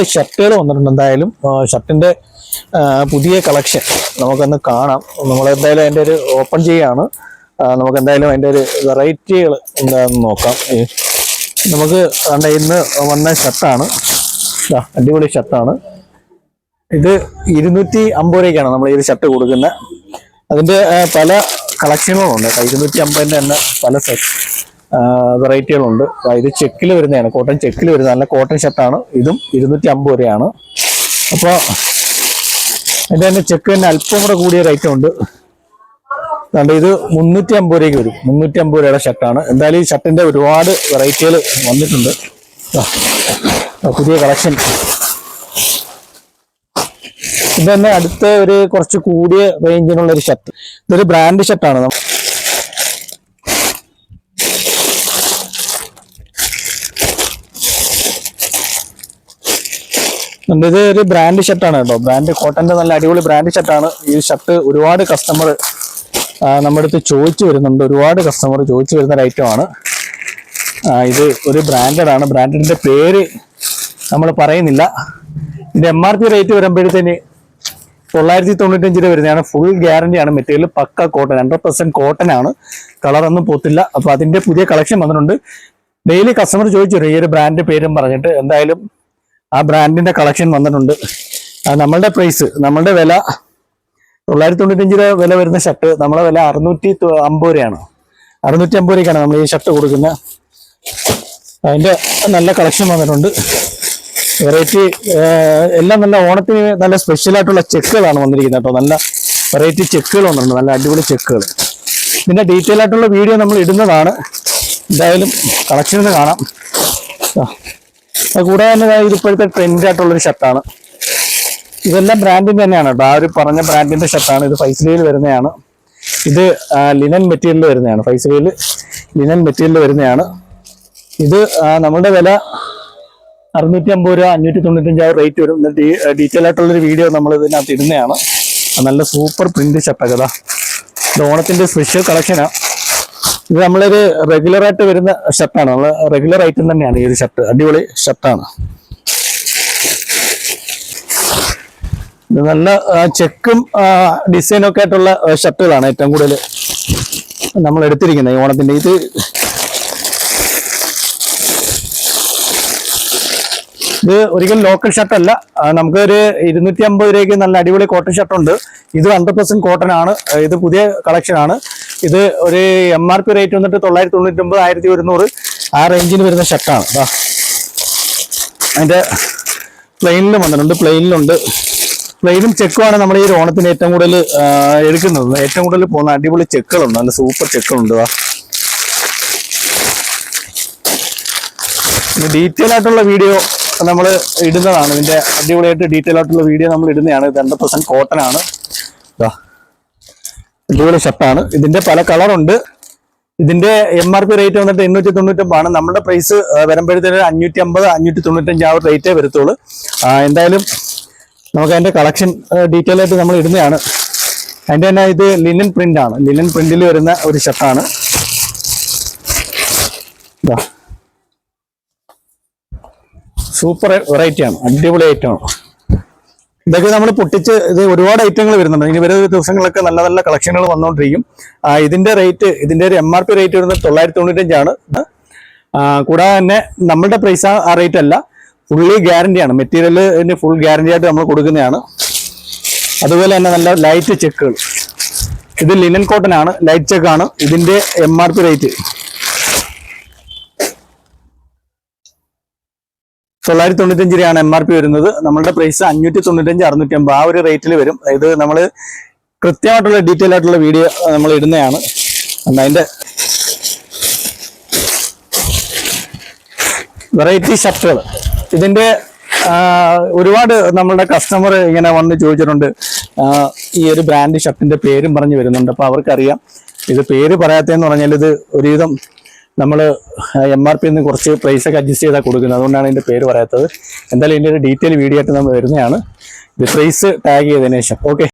അടിപൊളി ഷർട്ടുകൾ വന്നിട്ടുണ്ട്. എന്തായാലും ഷർട്ടിന്റെ പുതിയ കളക്ഷൻ നമുക്കൊന്ന് കാണാം. നമ്മൾ എന്തായാലും അതിന്റെ ഒരു ഓപ്പൺ ചെയ്യാണ്. നമുക്ക് എന്തായാലും അതിന്റെ ഒരു വെറൈറ്റികൾ എന്താണെന്ന് നോക്കാം. നമുക്ക് കണ്ട ഇന്ന് വന്ന ഷർട്ടാണ് അടിപൊളി ഷർട്ടാണ് ഇത് ഇരുന്നൂറ്റി അമ്പത് രൂപയ്ക്കാണ് നമ്മൾ ഈ ഒരു ഷർട്ട് കൊടുക്കുന്നത് അതിന്റെ പല കളക്ഷനുകളുണ്ട്. ഇരുന്നൂറ്റി അമ്പതിന്റെ തന്നെ പല വെറൈറ്റികളുണ്ട്. ഇത് ചെക്കിൽ വരുന്നതാണ്. കോട്ടൺ ചെക്കിൽ വരുന്ന നല്ല കോട്ടൺ ഷർട്ടാണ്. ഇതും ഇരുന്നൂറ്റി അമ്പത് രൂപയാണ്. അപ്പോൾ എന്റെ തന്നെ ചെക്ക് തന്നെ അല്പം കൂടെ കൂടിയ റേറ്റും ഉണ്ട്. അതുകൊണ്ട് ഇത് മുന്നൂറ്റി അമ്പത് രൂപയ്ക്ക് വരും. മുന്നൂറ്റി അമ്പത് രൂപയുടെ ഷർട്ടാണ്. എന്തായാലും ഈ ഷർട്ടിന്റെ ഒരുപാട് വെറൈറ്റികൾ വന്നിട്ടുണ്ട്. പുതിയ കളക്ഷൻ. ഇത് തന്നെ അടുത്ത ഒരു കുറച്ച് കൂടിയ റേഞ്ചിനുള്ള ഒരു ഷർട്ട്. ഇതൊരു ബ്രാൻഡ് ഷർട്ടാണ്. ഇത് ഒരു ബ്രാൻഡ് ഷർട്ടാണ് കേട്ടോ. ബ്രാൻഡ് കോട്ടന്റെ നല്ല അടിപൊളി ബ്രാൻഡ് ഷർട്ടാണ് ഈ ഷർട്ട് ഒരുപാട് കസ്റ്റമർ നമ്മുടെ അടുത്ത് ചോദിച്ചു വരുന്നുണ്ട്. ഒരുപാട് കസ്റ്റമർ ചോദിച്ചു വരുന്ന ഒരു ഐറ്റമാണ് ഇത് ഒരു ബ്രാൻഡഡ് ആണ്. ബ്രാൻഡിന്റെ പേര് നമ്മൾ പറയുന്നില്ല. ഇതിന്റെ എം ആർ പി റേറ്റ് വരുമ്പോഴത്തേന് തൊള്ളായിരത്തി തൊണ്ണൂറ്റഞ്ച് രൂപ വരുന്നതാണ് ഫുൾ ഗ്യാരണ്ടിയാണ് material pakka cotton hundred percent cotton ആണ്. കളറൊന്നും പോത്തില്ല. അപ്പോൾ അതിന്റെ പുതിയ കളക്ഷൻ വന്നിട്ടുണ്ട്. ഡെയിലി കസ്റ്റമർ ചോദിച്ചു ഈ ഒരു ബ്രാൻഡ് പേരും പറഞ്ഞിട്ട് എന്തായാലും ആ ബ്രാൻഡിന്റെ കളക്ഷൻ വന്നിട്ടുണ്ട്. നമ്മളുടെ പ്രൈസ് നമ്മളുടെ വില തൊള്ളായിരത്തി തൊണ്ണൂറ്റഞ്ച് രൂപ വില വരുന്ന ഷർട്ട് നമ്മളെ വില അറുന്നൂറ്റി അമ്പത് രൂപയാണ്. അറുന്നൂറ്റി അമ്പത് രൂപയ്ക്കാണ് നമ്മൾ ഈ ഷർട്ട് കൊടുക്കുന്ന അതിന്റെ നല്ല കളക്ഷൻ വന്നിട്ടുണ്ട്. വെറൈറ്റി എല്ലാം നല്ല ഓണത്തിന് നല്ല സ്പെഷ്യൽ ആയിട്ടുള്ള ചെക്കുകളാണ് വന്നിരിക്കുന്നത് കേട്ടോ. നല്ല വെറൈറ്റി ചെക്കുകൾ വന്നിട്ടുണ്ട്. നല്ല അടിപൊളി ചെക്കുകൾ ഇതിന്റെ ഡീറ്റെയിൽ ആയിട്ടുള്ള വീഡിയോ നമ്മൾ ഇടുന്നതാണ്. എന്തായാലും കളക്ഷൻ കാണാം. കൂടാതെ തന്നെ ഇത് ഇപ്പോഴത്തെ ട്രെൻഡ് ആയിട്ടുള്ളൊരു ഷർട്ടാണ് ഇതെല്ലാം ബ്രാൻഡിന്റെ തന്നെയാണ് കേട്ടോ. ആ ഒരു പറഞ്ഞ ബ്രാൻഡിന്റെ ഷർട്ടാണ് ഇത് ഫൈസലിയിൽ വരുന്നതാണ്. ഇത് ലിനൻ മെറ്റീരിയൽ വരുന്നതാണ്. ഫൈസലിയിൽ ലിനൻ മെറ്റീരിയൽ വരുന്നതാണ്. ഇത് നമ്മളുടെ വില അറുന്നൂറ്റി അമ്പത് രൂപ അഞ്ഞൂറ്റി തൊണ്ണൂറ്റഞ്ച് ആ റേറ്റ് വരും ഡീറ്റെയിൽ ആയിട്ടുള്ളൊരു വീഡിയോ നമ്മൾ ഇതിനകത്ത് ഇടുന്നതാണ്. നല്ല സൂപ്പർ പ്രിന്റ് ഷർട്ടൊക്കെ ഇതാ ഇത് ഓണത്തിന്റെ സ്പെഷ്യൽ കളക്ഷനാണ് ഇത് നമ്മളൊരു റെഗുലർ ആയിട്ട് വരുന്ന ഷർട്ടാണ് നമ്മൾ റെഗുലർ ഐറ്റം തന്നെയാണ് ഈ ഒരു ഷർട്ട് അടിപൊളി ഷർട്ടാണ് നല്ല ചെക്കും ഡിസൈനും ഒക്കെ ആയിട്ടുള്ള ഷർട്ടുകളാണ് ഏറ്റവും കൂടുതൽ നമ്മൾ എടുത്തിരിക്കുന്നത് ഈ ഓണത്തിന്റെ ഇത് ഇത് ഒരിക്കലും ലോക്കൽ ഷർട്ടല്ല നമുക്ക് ഒരു ഇരുന്നൂറ്റി അമ്പത് രൂപയ്ക്ക് നല്ല അടിപൊളി കോട്ടൺ ഷർട്ടുണ്ട് ഇത് ഹൺഡ്രഡ് പെർസെന്റ് കോട്ടൺ ആണ്. ഇത് പുതിയ കളക്ഷൻ ആണ്. ഇത് ഒരു എം ആർ പി റേറ്റ് വന്നിട്ട് തൊള്ളായിരത്തി തൊണ്ണൂറ്റി ഒമ്പത് ആയിരത്തി ഒരുന്നൂറ് ആ റേഞ്ചിന് വരുന്ന ഷർട്ടാണ് അതിന്റെ പ്ലെയിനിലും വന്നിട്ടുണ്ട് പ്ലെയിനിലുണ്ട് പ്ലെയിനും ചെക്കുമാണ് നമ്മൾ ഈ ഓണത്തിന് ഏറ്റവും കൂടുതൽ എടുക്കുന്നത്. ഏറ്റവും കൂടുതൽ പോകുന്ന അടിപൊളി ചെക്കുകളുണ്ട് നല്ല സൂപ്പർ ചെക്കുകളുണ്ട് വാ ഡീറ്റെയിൽ ആയിട്ടുള്ള വീഡിയോ നമ്മൾ ഇടുന്നതാണ്. ഇതിന്റെ അടിപൊളിയായിട്ട് ഡീറ്റെയിൽ ആയിട്ടുള്ള വീഡിയോ നമ്മൾ ഇടുന്നതാണ്. ഇത് ഹൺഡ്രഡ് പെർസെന്റ് കോട്ടൺ ആണ്. അടിപൊളി ഷർട്ടാണ് ഇതിന്റെ പല കളറുണ്ട് ഇതിന്റെ എം ആർ പി റേറ്റ് വന്നിട്ട് എണ്ണൂറ്റി തൊണ്ണൂറ്റൊമ്പതാണ് നമ്മുടെ പ്രൈസ് വരുമ്പോഴത്തേക്ക് അഞ്ഞൂറ്റി അമ്പത് അഞ്ഞൂറ്റി തൊണ്ണൂറ്റഞ്ച് ആ ഒരു റേറ്റേ വരത്തുള്ളൂ. എന്തായാലും നമുക്ക് അതിന്റെ കളക്ഷൻ ഡീറ്റെയിൽ ആയിട്ട് നമ്മൾ ഇടുന്നതാണ്. അതിന്റെ തന്നെ ഇത് ലിനൻ പ്രിന്റ് ആണ്. ലിനൻ പ്രിന്റിൽ വരുന്ന ഒരു ഷർട്ടാണ് സൂപ്പർ വെറൈറ്റി ആണ്. അടിപൊളി ഐറ്റം ആണ്. ഇതൊക്കെ നമ്മൾ പൊട്ടിച്ച് ഇത് ഒരുപാട് ഐറ്റങ്ങൾ വരുന്നുണ്ട്. ഇനി വരുന്ന ദിവസങ്ങളൊക്കെ നല്ല നല്ല കളക്ഷനുകൾ വന്നുകൊണ്ടിരിക്കും ഇതിന്റെ റേറ്റ് ഇതിന്റെ ഒരു എം ആർ പി റേറ്റ് വരുന്നത് തൊള്ളായിരത്തി തൊണ്ണൂറ്റഞ്ചാണ് കൂടാതെ തന്നെ നമ്മളുടെ പ്രൈസ് ആ റേറ്റ് അല്ല. ഫുള്ളി ഗ്യാരണ്ടിയാണ് മെറ്റീരിയലിന് ഫുൾ ഗ്യാരണ്ടി ആയിട്ട് നമ്മൾ കൊടുക്കുന്നതാണ്. അതുപോലെ തന്നെ നല്ല ലൈറ്റ് ചെക്കുകൾ ഇത് ലിനൻ കോട്ടൺ ആണ്. ലൈറ്റ് ചെക്ക് ആണ്. ഇതിന്റെ എം ആർ പി റേറ്റ് തൊള്ളായിരത്തി തൊണ്ണൂറ്റഞ്ച് രൂപയാണ് എം ആർ പി വരുന്നത്. നമ്മുടെ പ്രൈസ് അഞ്ഞൂറ്റി തൊണ്ണൂറ്റഞ്ച് അറുന്നൂറ്റി അമ്പത് ആ ഒരു റേറ്റിൽ വരും. ഇത് നമ്മൾ കൃത്യമായിട്ടുള്ള ഡീറ്റെയിൽ ആയിട്ടുള്ള വീഡിയോ നമ്മൾ ഇടുന്നതാണ്. അതിന്റെ വെറൈറ്റി ഷർട്ടുകൾ ഇതിന്റെ ഒരുപാട് നമ്മളുടെ കസ്റ്റമർ ഇങ്ങനെ വന്ന് ചോദിച്ചിട്ടുണ്ട്. ഈ ഒരു ബ്രാൻഡ് ഷർട്ടിന്റെ പേരും പറഞ്ഞ് വരുന്നുണ്ട്. അപ്പോൾ അവർക്കറിയാം. ഇത് പേര് പറയാത്തതെന്ന് പറഞ്ഞാൽ ഇത് ഒരുവിധം നമ്മൾ എം ആർ പി നിന്ന് കുറച്ച് പ്രൈസ് ഒക്കെ അഡ്ജസ്റ്റ് ചെയ്താൽ കൊടുക്കുന്നത്. അതുകൊണ്ടാണ് ഇതിന്റെ പേര് പറയാത്തത്. എന്തായാലും ഇതിന്റെ ഒരു ഡീറ്റെയിൽ വീഡിയോ ആയിട്ട് നമ്മൾ വരുന്നതാണ്. ഇത് പ്രൈസ് ടാഗ് ചെയ്തതിനു ശേഷം. ഓക്കെ